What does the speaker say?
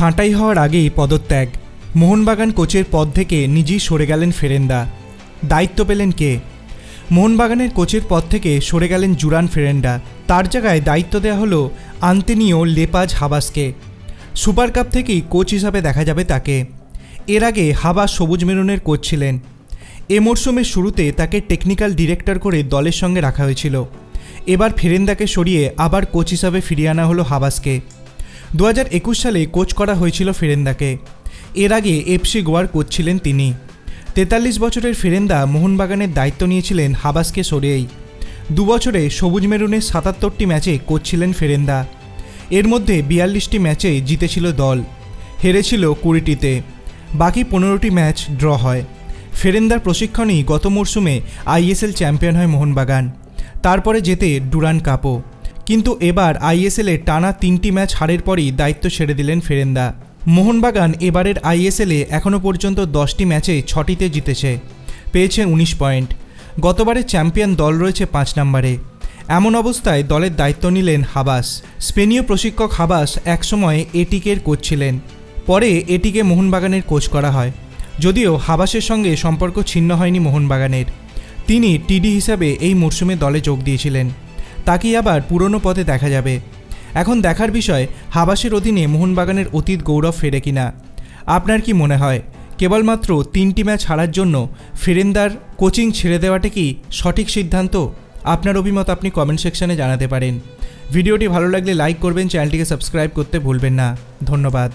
ছাঁটাই হওয়ার আগেই পদত্যাগ। মোহনবাগান কোচের পদ থেকে নিজেই সরে গেলেন ফেরেন্দা। দায়িত্ব পেলেন কে? মোহনবাগানের কোচের পদ থেকে সরে গেলেন জুরান ফেরেন্ডা তার জায়গায় দায়িত্ব দেওয়া হলো আন্তেনিও লেপাজ হাবাসকে। সুপার কাপ থেকেই কোচ হিসাবে দেখা যাবে তাকে। এর আগে হাবাস সবুজ মেরুনের কোচ ছিলেন। এ মরশুমের শুরুতে তাকে টেকনিক্যাল ডিরেক্টর করে দলের সঙ্গে রাখা হয়েছিল। এবার ফেরেন্দাকে সরিয়ে আবার কোচ হিসাবে ফিরিয়ে আনা হলো হাবাসকে। দু হাজার একুশ সালে কোচ করা হয়েছিল ফেরেন্দাকে। এর আগে এফসি গোয়ার কোচ ছিলেন তিনি। তেতাল্লিশ বছরের ফেরেন্দা মোহনবাগানের দায়িত্ব নিয়েছিলেন হাবাসকে সরিয়েই। দু বছরে সবুজ মেরুনের সাতাত্তরটি ম্যাচে কোচ ছিলেন ফেরেন্দা। এর মধ্যে বিয়াল্লিশটি ম্যাচে জিতেছিল দল। হেরেছিল কুড়িটিতে। বাকি পনেরোটি ম্যাচ ড্র হয়। ফেরেন্দার প্রশিক্ষণেই গত মরশুমে আইএসএল চ্যাম্পিয়ন হয় মোহনবাগান। তারপরে যেতে ডুরান কাপও। কিন্তু এবার আইএসএলে টানা তিনটি ম্যাচ হারের পরই দায়িত্ব ছেড়ে দিলেন ফেরেন্দা। মোহনবাগান এবারের আইএসএলে এখনও পর্যন্ত দশটি ম্যাচে ছটিতে জিতেছে। পেয়েছে উনিশ পয়েন্ট। গতবারের চ্যাম্পিয়ন দল রয়েছে পাঁচ নম্বরে। এমন অবস্থায় দলের দায়িত্ব নিলেন হাবাস। স্পেনীয় প্রশিক্ষক হাবাস একসময় এটিকের কোচ ছিলেন। পরে এটিকে মোহনবাগানের কোচ করা হয়। যদিও হাবাসের সঙ্গে সম্পর্ক ছিন্ন হয়নি মোহনবাগানের। তিনি টিডি হিসাবে এই মরশুমে দলে যোগ দিয়েছিলেন। তাকেই আবার পুরনো পথে দেখা যাবে। এখন দেখার বিষয়, হাবাসের অধীনে মোহনবাগানের অতীত গৌরব ফেরে কিনা। আপনার কি মনে হয়, কেবলমাত্র তিনটি ম্যাচ হারার জন্য ফেরেন্দার কোচিং ছেড়ে দেওয়াটা কি সঠিক সিদ্ধান্ত? আপনার অভিমত আপনি কমেন্ট সেকশনে জানাতে পারেন। ভিডিওটি ভালো লাগলে লাইক করবেন, চ্যানেলটিকে সাবস্ক্রাইব করতে ভুলবেন না। ধন্যবাদ।